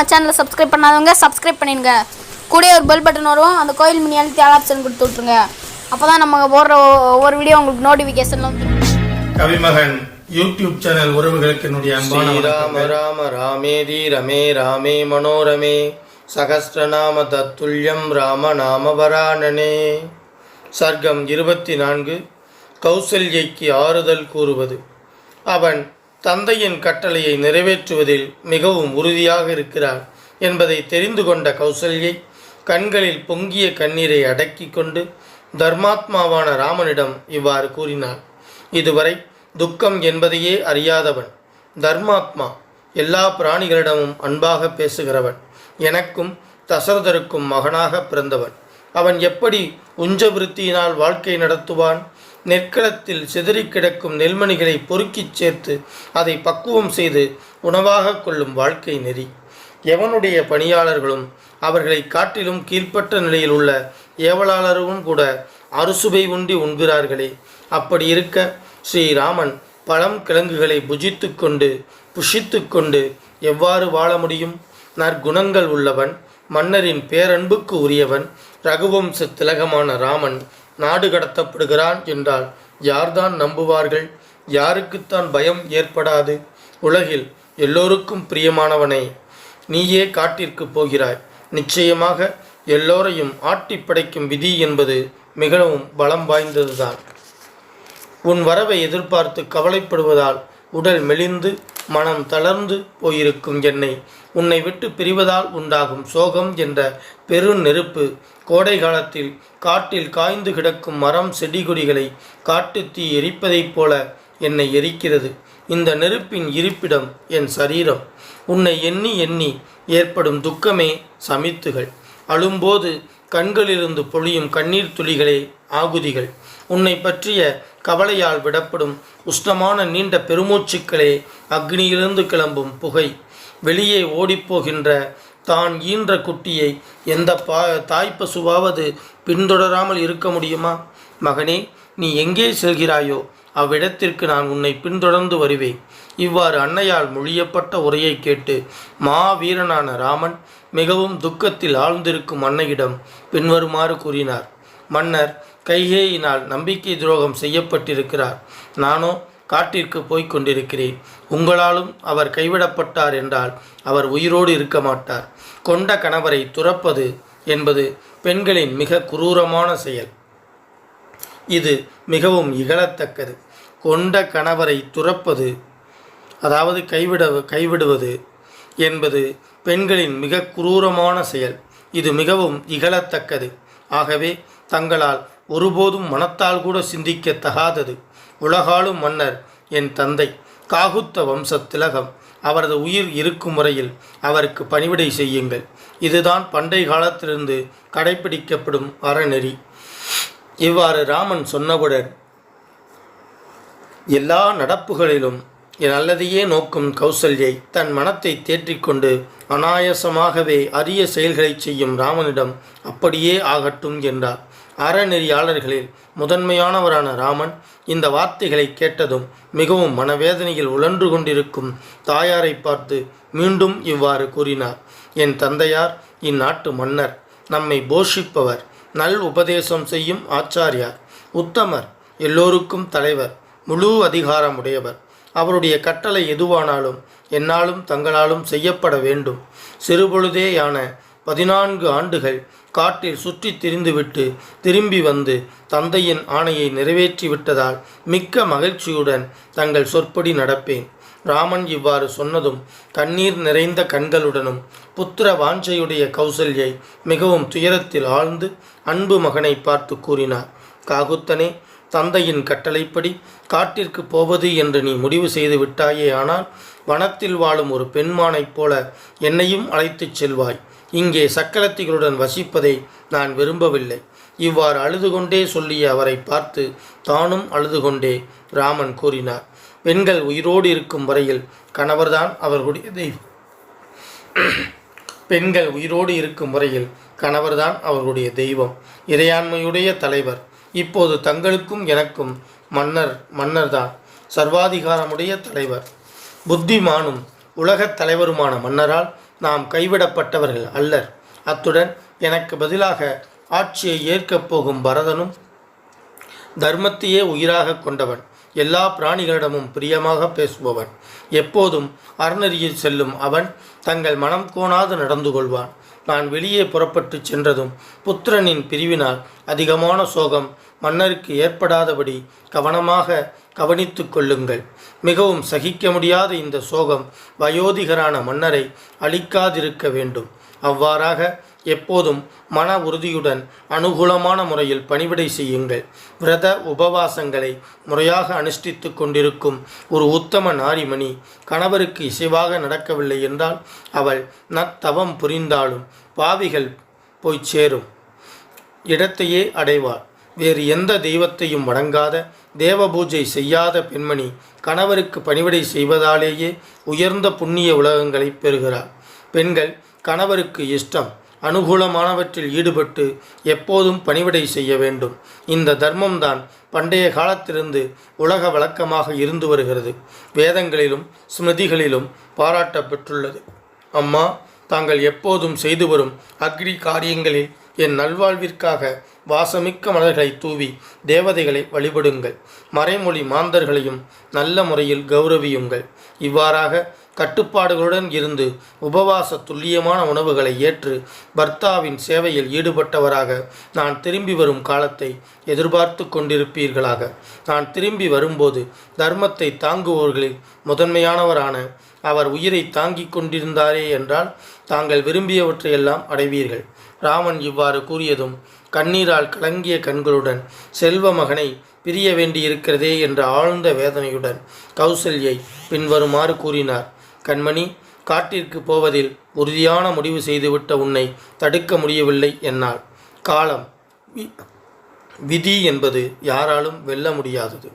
நம்ம சேனலை சப்ஸ்கிரைப் பண்ணாதவங்க சப்ஸ்கிரைப் பண்ணிடுங்க. கூடயே ஒரு பெல் பட்டன் வரும். அந்த கோயில் மணி அழுத்தி ஆல் ஆப்ஷன் கொடுத்து விட்ருங்க அப்போ தான் நம்ம போடுற ஒவ்வொரு வீடியோ உங்களுக்கு நோட்டிஃபிகேஷன் வந்து கவிமகன் யூடியூப் சேனல் உறவுகளுக்கு என்னுடைய அன்பான வணக்கங்கள். ராம ராமேதி ரமே ராமே மனோரமே. சகஸ்ரநாம தத்துல்யம் ராம நாமவராணனே சர்க்கம் இருபத்தி நான்கு கௌசல்யைக்கு ஆறுதல் கூறுவது. அவன் தந்தையின் கட்டளையை நிறைவேற்றுவதில் மிகவும் உறுதியாக இருக்கிறார் என்பதை தெரிந்து கொண்ட கௌசல்யை கண்களில் பொங்கிய கண்ணீரை அடக்கி கொண்டு தர்மாத்மாவான ராமனிடம் இவ்வாறு கூறினாள். இதுவரை துக்கம் என்பதையே அறியாதவன் தர்மாத்மா எல்லா பிராணிகளிடமும் அன்பாக பேசுகிறவன் எனக்கும் தசரதருக்கும் மகனாக பிறந்தவன் அவன் எப்படி உஞ்சவிருத்தியினால் வாழ்க்கை நடத்துவான் நெற்களத்தில் சிதறிக் கிடக்கும் நெல்மணிகளை பொறுக்கிச் சேர்த்து அதை பக்குவம் செய்து உணவாக கொள்ளும் வாழ்க்கை நெறி. எவனுடைய பணியாளர்களும் அவர்களை காட்டிலும் கீழ்ப்பட்ட நிலையில் உள்ள ஏவலாளரும் கூட அறுசுவை உண்டி உண்கிறார்களே. அப்படி இருக்க ஸ்ரீராமன் பழம் கிழங்குகளை புஜித்து கொண்டு புஷித்து கொண்டு எவ்வாறு வாழ முடியும்? நற்குணங்கள் உள்ளவன் மன்னரின் பேரன்புக்கு உரியவன் ரகுவம்ச திலகமான ராமன் நாடு கடத்தப்படுகிறான் என்றால் யார்தான் நம்புவார்கள்? யாருக்குத்தான் பயம் ஏற்படாது? உலகில் எல்லோருக்கும் பிரியமானவனே நீயே காட்டிற்கு போகிறாய். நிச்சயமாக எல்லோரையும் ஆட்டி படைக்கும் விதி என்பது மிகவும் பலம் வாய்ந்ததுதான். உன் வரவை எதிர்பார்த்து கவலைப்படுவதால் உடல் மெலிந்து மனம் தளர்ந்து போயிருக்கும் என்னை. உன்னை விட்டு பிரிவதால் உண்டாகும் சோகம் என்ற பெரு நெருப்பு கோடை காலத்தில் காட்டில் காய்ந்து கிடக்கும் மரம் செடி கொடிகளை காட்டு தீ எரிப்பதைப் போல என்னை எரிக்கிறது. இந்த நெருப்பின் இருப்பிடம் என் சரீரம். உன்னை எண்ணி எண்ணி ஏற்படும் துக்கமே சமித்துகள். அழும்போது கண்களிலிருந்து பொழியும் கண்ணீர் துளிகளே ஆகுதிகள். உன்னை பற்றிய கவலையால் விடப்படும் உஷ்ணமான நீண்ட பெருமூச்சுக்களே அக்னியிலிருந்து கிளம்பும் புகை. வெளியே ஓடிப்போகின்ற தான் ஈன்ற குட்டியை எந்த பா தாய்ப்பசுவாவது பின்தொடராமல் இருக்க முடியுமா? மகனே நீ எங்கே செல்கிறாயோ அவ்விடத்திற்கு நான் உன்னை பின்தொடர்ந்து வருவேன். இவ்வாறு அன்னையால் மொழியப்பட்ட உரையை கேட்டு மாவீரனான ராமன் மிகவும் துக்கத்தில் ஆழ்ந்திருக்கும் அன்னையிடம் பின்வருமாறு கூறினார். மன்னர் கைகேயினால் நம்பிக்கை துரோகம் செய்யப்பட்டிருக்கிறார். நானோ காட்டிற்கு போய்க் கொண்டிருக்கிறேன். உங்களாலும் அவர் கைவிடப்பட்டார் என்றால் அவர் உயிரோடு இருக்க மாட்டார். கொண்ட கணவரை துறப்பது என்பது பெண்களின் மிக குரூரமான செயல். இது மிகவும் இகழத்தக்கது. கொண்ட கணவரை துறப்பது அதாவது கைவிட கைவிடுவது என்பது பெண்களின் மிக குரூரமான செயல். இது மிகவும் இகழத்தக்கது. ஆகவே தங்களால் ஒருபோதும் மனத்தால் கூட சிந்திக்க தகாதது உலகாளும் மன்னர் என் தந்தை காகுத்த வம்சத்திலகம் அவரது உயிர் இருக்கும் முறையில் அவருக்கு பணிவிடை செய்யுங்கள். இதுதான் பண்டை காலத்திலிருந்து கடைபிடிக்கப்படும் அறநெறி. இவ்வாறு ராமன் சொன்னவுடன் எல்லா நடப்புகளிலும் நல்லதையே நோக்கும் கௌசல்யை தன் மனத்தை தேற்றிக்கொண்டு அனாயசமாகவே அரிய செயல்களைச் செய்யும் ராமனிடம் அப்படியே ஆகட்டும் என்றார். அறநெறியாளர்களில் முதன்மையானவரான ராமன் இந்த வார்த்தைகளை கேட்டதும் மிகவும் மனவேதனையில் உழன்று கொண்டிருக்கும் தாயாரை பார்த்து மீண்டும் இவ்வாறு கூறினார். என் தந்தையார் இந்நாட்டு மன்னர் நம்மை போஷிப்பவர் நல் உபதேசம் செய்யும் ஆச்சாரியார் உத்தமர் எல்லோருக்கும் தலைவர் முழு அதிகாரம் உடையவர் அவருடைய கட்டளை எதுவானாலும் என்னாலும் தங்களாலும் செய்யப்பட வேண்டும். சிறுபொழுதேயான பதினான்கு ஆண்டுகள் காட்டில் சுற்றித் திரிந்துவிட்டு திரும்பி வந்து தந்தையின் ஆணையை நிறைவேற்றி விட்டதால் மிக்க மகிழ்ச்சியுடன் தங்கள் சொற்படி நடப்பேன். ராமன் இவ்வாறு சொன்னதும் கண்ணீர் நிறைந்த கண்களுடனும் புத்திர வாஞ்சையுடைய கௌசல்யை மிகவும் துயரத்தில் ஆழ்ந்து அன்பு மகனை பார்த்து கூறினார். காகுத்தனே தந்தையின் கட்டளைப்படி காட்டிற்கு போவது என்று நீ முடிவு செய்து விட்டாயே ஆனால் வனத்தில் வாழும் ஒரு பெண்மானைப் போல என்னையும் அழைத்துச் செல்வாய். இங்கே சக்கரத்திகளுடன் வசிப்பதை நான் விரும்பவில்லை. இவ்வாறு அழுது கொண்டே சொல்லிய அவரை பார்த்து தானும் அழுது கொண்டே ராமன் கூறினார் பெண்கள் உயிரோடு இருக்கும் வரையில் கணவர்தான் அவர்களுடைய தெய்வம். பெண்கள் உயிரோடு இருக்கும் வரையில் கணவர்தான் அவர்களுடைய தெய்வம். இறையாண்மையுடைய தலைவர். இப்போது தங்களுக்கும் எனக்கும் மன்னர் மன்னர்தான். சர்வாதிகாரமுடைய தலைவர். புத்திமானும் உலகத் தலைவருமான மன்னரால் நாம் கைவிடப்பட்டவர்கள் அல்லர். அத்துடன் எனக்கு பதிலாக ஆட்சியை ஏற்கப் போகும் பரதனும் தர்மத்தையே உயிராக கொண்டவன். எல்லா பிராணிகளிடமும் பிரியமாக பேசுபவன். எப்போதும் அறநெறியில் செல்லும் அவன் தங்கள் மனம் கோணாது நடந்து கொள்வான். நான் வெளியே புறப்பட்டு சென்றதும் புத்திரனின் பிரிவினால் அதிகமான சோகம் மன்னருக்கு ஏற்படாதபடி கவனமாக கவனித்து கொள்ளுங்கள். மிகவும் சகிக்க முடியாத இந்த சோகம் வயோதிகரான மன்னரை அழிக்காதிருக்க வேண்டும். அவ்வாறாக எப்போதும் மன உறுதியுடன் அனுகூலமான முறையில் பணிவிடை செய்யுங்கள். விரத உபவாசங்களை முறையாக அனுஷ்டித்து கொண்டிருக்கும் ஒரு உத்தம நாரிமணி கணவருக்கு இசைவாக நடக்கவில்லை என்றால் அவள் நத்தவம் புரிந்தாலும் பாவிகள் போய் சேரும். இடத்தையே அடைவாள். வேறு எந்த தெய்வத்தையும் வணங்காத தேவ பூஜை செய்யாத பெண்மணி கணவருக்கு பணிவிடை செய்வதாலேயே உயர்ந்த புண்ணிய உலகங்களை பெறுகிறார். பெண்கள் கணவருக்கு இஷ்டம் அனுகூலமானவற்றில் ஈடுபட்டு எப்போதும் பணிவிடை செய்ய வேண்டும். இந்த தர்மம்தான் பண்டைய காலத்திலிருந்து உலக வழக்கமாக இருந்து வருகிறது. வேதங்களிலும் ஸ்மிருதிகளிலும் பாராட்டப்பெற்றுள்ளது அம்மா தாங்கள் எப்போதும் செய்து வரும் அக்னி காரியங்களில் என் நல்வாழ்விற்காக வாசமிக்க மலர்களை தூவி தேவதைகளை வழிபடுங்கள். மறைமொழி மாந்தர்களையும் நல்ல முறையில் கௌரவியுங்கள். இவ்வாறாக கட்டுப்பாடுகளுடன் இருந்து உபவாச துல்லியமான உணவுகளை ஏற்று பர்த்தாவின் சேவையில் ஈடுபட்டவராக நான் திரும்பி வரும் காலத்தை எதிர்பார்த்து கொண்டிருப்பீர்களாக. நான் திரும்பி வரும்போது தர்மத்தை தாங்குவோர்களில் முதன்மையானவரான அவர் உயிரை தாங்கிக் கொண்டிருந்தாரே என்றால் தாங்கள் விரும்பியவற்றையெல்லாம் அடைவீர்கள். ராமன் இவ்வாறு கூறியதும் கண்ணீரால் கலங்கிய கண்களுடன் செல்வ மகனை பிரிய வேண்டியிருக்கிறதே என்ற ஆழ்ந்த வேதனையுடன் கௌசல்யை பின்வருமாறு கூறினார். கண்மணி காட்டிற்கு போவதில் உறுதியான முடிவு செய்துவிட்ட உன்னை தடுக்க முடியவில்லை என்னால் காலம் வி- விதி என்பது யாராலும் வெல்ல முடியாதது.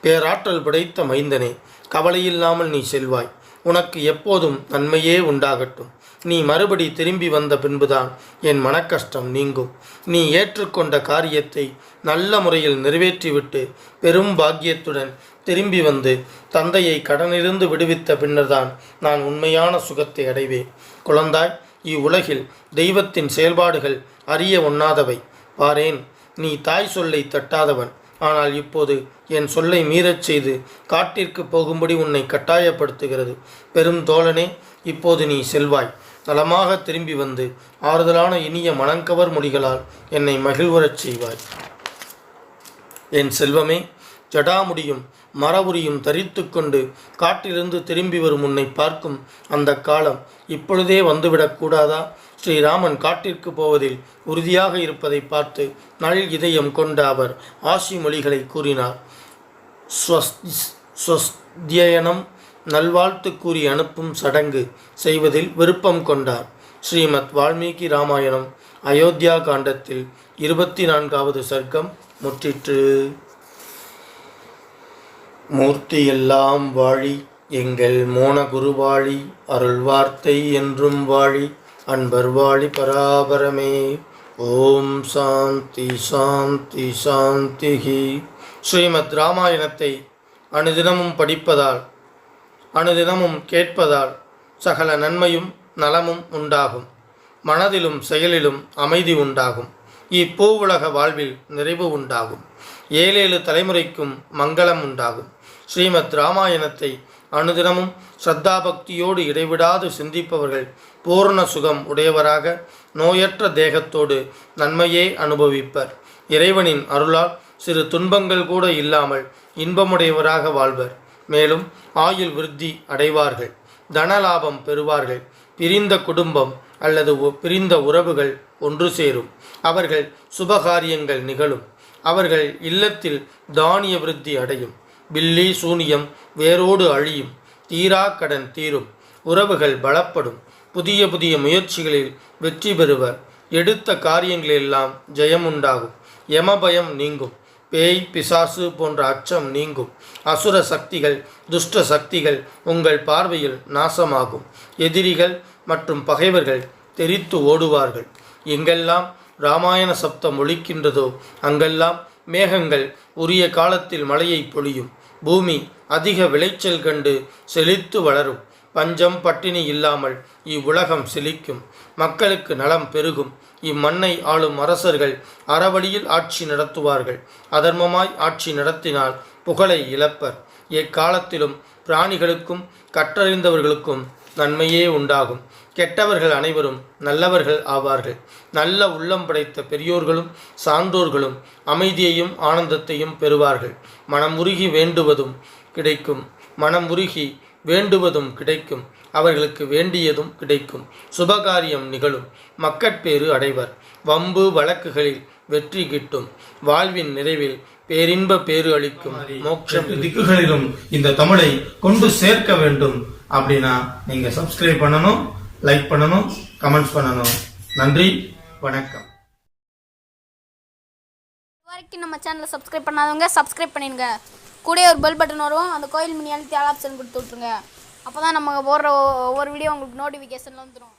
பேராற்றல் படைத்த மைந்தனே கவலையில்லாமல் நீ செல்வாய். உனக்கு எப்போதும் நன்மையே உண்டாகட்டும். நீ மறுபடி திரும்பி வந்த பின்புதான் என் மனக்கஷ்டம் நீங்கும். நீ ஏற்றுக்கொண்ட காரியத்தை நல்ல முறையில் நிறைவேற்றிவிட்டு பெரும் பாக்கியத்துடன் திரும்பி வந்து தந்தையை கடனிலிருந்து விடுவித்த பின்னர்தான் நான் உண்மையான சுகத்தை அடைவேன். குழந்தாய் இவ்வுலகில் தெய்வத்தின் செயல்பாடுகள் அறிய ஒண்ணாதவை. பாரேன் நீ தாய் சொல்லை தட்டாதவன். ஆனால் இப்போது என் சொல்லை மீறச் செய்து காட்டிற்கு போகும்படி உன்னை கட்டாயப்படுத்துகிறது. பெரும் தோழனே இப்போது நீ செல்வாய். நலமாக திரும்பி வந்து ஆறுதலான இனிய மனங்கவர் மொழிகளால் என்னை மகிழ்வுறச் செய்வாய். என் செல்வமே ஜடாமுடியும் மரபுரியும் தரித்து கொண்டு காட்டிலிருந்து திரும்பி வரும் உன்னை பார்க்கும் அந்த காலம் இப்பொழுதே வந்துவிடக்கூடாதா ஸ்ரீராமன் காட்டிற்கு போவதில் உறுதியாக இருப்பதை பார்த்து நல் இதயம் கொண்ட அவர் ஆசி மொழிகளை கூறினார். ஸ்வஸ்- ஸ்வஸ்தியனம் நல்வாழ்த்து கூறி அனுப்பும் சடங்கு செய்வதில் விருப்பம் கொண்டார். ஸ்ரீமத் வால்மீகி ராமாயணம் அயோத்தியா காண்டத்தில் இருபத்தி நான்காவது சர்க்கம் முற்றிற்று. மூர்த்தியெல்லாம் வாழி எங்கள் மோன குருவாழி அருள் வார்த்தை என்றும் வாழி அன்பர் வாழி பராபரமே. ஓம் சாந்தி சாந்தி சாந்திஹி ஸ்ரீமத் ராமாயணத்தை அனுதினமும் படிப்பதால் அனுதினமும் கேட்பதால் சகல நன்மையும் நலமும் உண்டாகும். மனதிலும் செயலிலும் அமைதி உண்டாகும். இப்பூவுலக வாழ்வில் நிறைவு உண்டாகும். ஏழேழு தலைமுறைக்கும் மங்களம் உண்டாகும். ஸ்ரீமத் ராமாயணத்தை அனுதினமும் ஸ்ரத்தாபக்தியோடு இடைவிடாது சிந்திப்பவர்கள் பூர்ண சுகம் உடையவராக நோயற்ற தேகத்தோடு நன்மையே அனுபவிப்பர். இறைவனின் அருளால் சிறு துன்பங்கள் கூட இல்லாமல் இன்பமுடையவராக வாழ்வர். மேலும் ஆயுள் விருத்தி அடைவார்கள் தனலாபம் பெறுவார்கள். பிரிந்த குடும்பம் அல்லது பிரிந்த உறவுகள் ஒன்று சேரும். அவர்கள் சுபகாரியங்கள் நிகழும். அவர்கள் இல்லத்தில் தானிய விருத்தி அடையும். பில்லி சூனியம் வேரோடு அழியும். தீரா கடன் தீரும். உறவுகள் பலப்படும். புதிய புதிய முயற்சிகளில் வெற்றி பெறுவர். எடுத்த காரியங்களெல்லாம் ஜெயம் உண்டாகும் யமபயம் நீங்கும். பேய் பிசாசு போன்ற அச்சம் நீங்கும். அசுர சக்திகள் துஷ்ட சக்திகள் உங்கள் பார்வையில் நாசமாகும். எதிரிகள் மற்றும் பகைவர்கள் தெரித்து ஓடுவார்கள். எங்கெல்லாம் இராமாயண சப்தம் ஒழிக்கின்றதோ அங்கெல்லாம் மேகங்கள் உரிய காலத்தில் மழையை பொழியும். பூமி அதிக விளைச்சல் கண்டு செழித்து வளரும். பஞ்சம் பட்டினி இல்லாமல் இவ்வுலகம் செழிக்கும். மக்களுக்கு நலம் பெருகும். இம்மண்ணை ஆளும் அரசர்கள் அறவழியில் ஆட்சி நடத்துவார்கள். அதர்மமாய் ஆட்சி நடத்தினால் புகழை இழப்பர். எக்காலத்திலும் பிராணிகளுக்கும் கற்றறிந்தவர்களுக்கும் நன்மையே உண்டாகும். கெட்டவர்கள் அனைவரும் நல்லவர்கள் ஆவார்கள். நல்ல உள்ளம் படைத்த பெரியோர்களும் சான்றோர்களும் அமைதியையும் ஆனந்தத்தையும் பெறுவார்கள். மனமுருகி வேண்டுவதும் கிடைக்கும். மனமுருகி வேண்டுவதும் கிடைக்கும். அவர்களுக்கு வேண்டியதும் கிடைக்கும். சுபகாரியம் நிகழும். மக்கட்பேறு அடைவர். வம்பு வழக்குகளில் வெற்றி கிட்டும். வாழ்வின் நிறைவில் பேரின்ப பேறு அளிக்கும். மோட்சம் திக்குகளிலும் இந்த தமிழை கொண்டு சேர்க்க வேண்டும். அப்படின்னா நீங்க சப்ஸ்கிரைப் பண்ணணும் லைக் பண்ணணும் கமெண்ட்ஸ் பண்ணணும். நன்றி வணக்கம். வரைக்கும் நம்ம சேனலை சப்ஸ்கிரைப் பண்ணாதவங்க சப்ஸ்கிரைப் பண்ணிடுங்க. கூடயே ஒரு பெல் பட்டன் வரும். அந்த கோயில் மணி அழுத்தி ஆல் ஆப்ஷன் கொடுத்து விட்ருங்க அப்போ தான் நம்ம போடுற ஒவ்வொரு வீடியோ உங்களுக்கு நோட்டிஃபிகேஷன்லாம் வந்துடும்